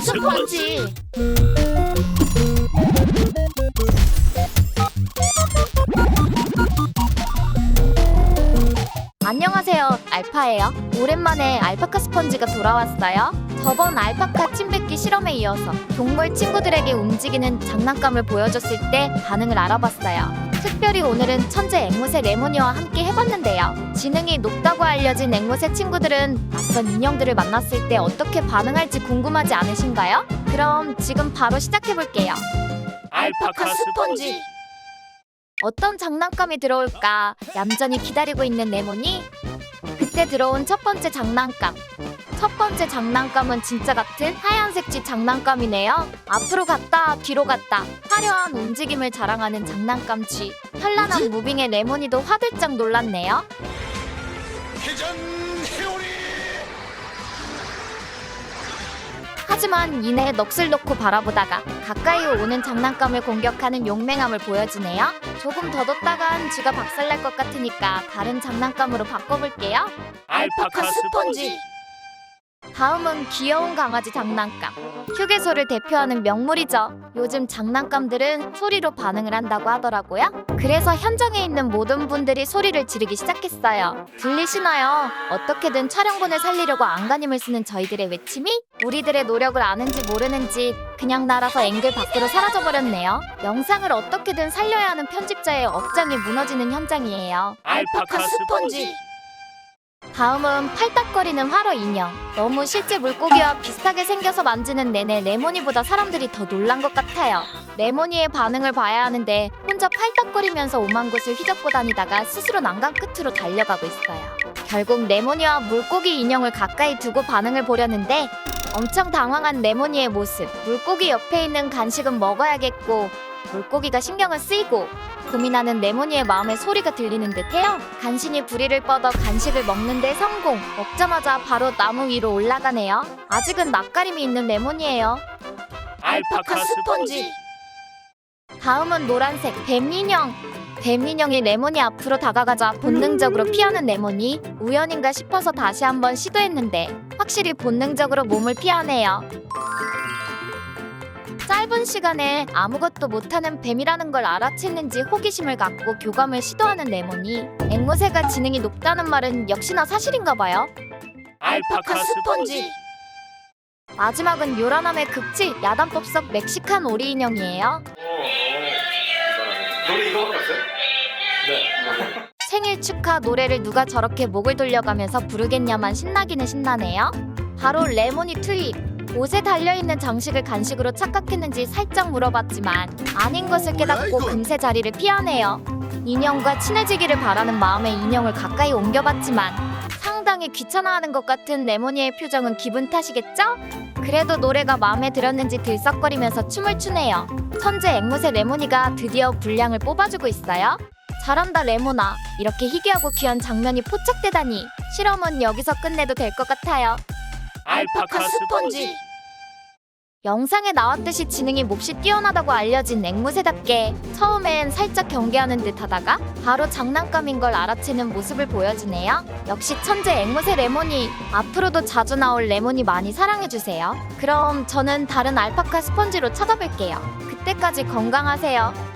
스펀지. 안녕하세요. 알파예요. 오랜만에 알파카 스펀지가 돌아왔어요. 저번 알파카 침 뱉기 실험에 이어서 동물 친구들에게 움직이는 장난감을 보여줬을 때 반응을 알아봤어요. 특별히 오늘은 천재 앵무새 레모니와 함께 해봤는데요. 지능이 높다고 알려진 앵무새 친구들은 낯선 인형들을 만났을 때 어떻게 반응할지 궁금하지 않으신가요? 그럼 지금 바로 시작해볼게요. 알파카 스펀지. 어떤 장난감이 들어올까 얌전히 기다리고 있는 레몬이 그때 들어온 첫 번째 장난감 첫 번째 장난감은 진짜 같은 하얀색 쥐 장난감이네요 앞으로 갔다 뒤로 갔다 화려한 움직임을 자랑하는 장난감 쥐 현란한 무빙에 레몬이도 화들짝 놀랐네요 회전 회오리. 하지만 이내 넋을 놓고 바라보다가 가까이 오는 장난감을 공격하는 용맹함을 보여주네요. 조금 더 뒀다간 쥐가 박살날 것 같으니까 다른 장난감으로 바꿔볼게요. 알파카 스펀지. 다음은 귀여운 강아지 장난감. 휴게소를 대표하는 명물이죠. 요즘 장난감들은 소리로 반응을 한다고 하더라고요. 그래서 현장에 있는 모든 분들이 소리를 지르기 시작했어요. 들리시나요? 어떻게든 촬영본을 살리려고 안간힘을 쓰는 저희들의 외침이 우리들의 노력을 아는지 모르는지 그냥 날아서 앵글 밖으로 사라져버렸네요. 영상을 어떻게든 살려야 하는 편집자의 억장이 무너지는 현장이에요. 알파카 스펀지. 다음은 팔딱거리는 화로 인형. 너무 실제 물고기와 비슷하게 생겨서 만지는 내내 레모니보다 사람들이 더 놀란 것 같아요. 레모니의 반응을 봐야 하는데 혼자 팔딱거리면서 오만 곳을 휘젓고 다니다가 스스로 난간 끝으로 달려가고 있어요. 결국 레모니와 물고기 인형을 가까이 두고 반응을 보려는데 엄청 당황한 레모니의 모습. 물고기 옆에 있는 간식은 먹어야겠고 물고기가 신경을 쓰이고 고민하는 레모니의 마음에 소리가 들리는 듯해요. 간신히 부리를 뻗어 간식을 먹는데 성공. 먹자마자 바로 나무 위로 올라가네요. 아직은 낯가림이 있는 레모니예요. 알파카 스펀지. 다음은 노란색 뱀 인형. 뱀 인형이 레모니 앞으로 다가가자 본능적으로 피하는 레모니. 우연인가 싶어서 다시 한번 시도했는데 확실히 본능적으로 몸을 피하네요. 짧은 시간에 아무것도 못하는 뱀이라는 걸 알아챘는지 호기심을 갖고 교감을 시도하는 레모니. 앵무새가 지능이 높다는 말은 역시나 사실인가 봐요. 알파카 스펀지. 마지막은 요란함의 극치 야단법 석 멕시칸 오리 인형이에요. 노래 이거밖에 없어요? 네. 생일 축하 노래를 누가 저렇게 목을 돌려가면서 부르겠냐만 신나기는 신나네요. 바로 레모니 트윗. 옷에 달려있는 장식을 간식으로 착각했는지 살짝 물어봤지만 아닌 것을 깨닫고 금세 자리를 피하네요. 인형과 친해지기를 바라는 마음에 인형을 가까이 옮겨봤지만 상당히 귀찮아하는 것 같은 레모니의 표정은 기분 탓이겠죠? 그래도 노래가 마음에 들었는지 들썩거리면서 춤을 추네요. 천재 앵무새 레모니가 드디어 분량을 뽑아주고 있어요. 잘한다 레모나 이렇게 희귀하고 귀한 장면이 포착되다니 실험은 여기서 끝내도 될 것 같아요 알파카 스펀지. 영상에 나왔듯이 지능이 몹시 뛰어나다고 알려진 앵무새답게 처음엔 살짝 경계하는 듯 하다가 바로 장난감인 걸 알아채는 모습을 보여주네요. 역시 천재 앵무새 레모니 앞으로도 자주 나올 레모니 많이 사랑해주세요. 그럼 저는 다른 알파카 스펀지로 찾아뵐게요. 그때까지 건강하세요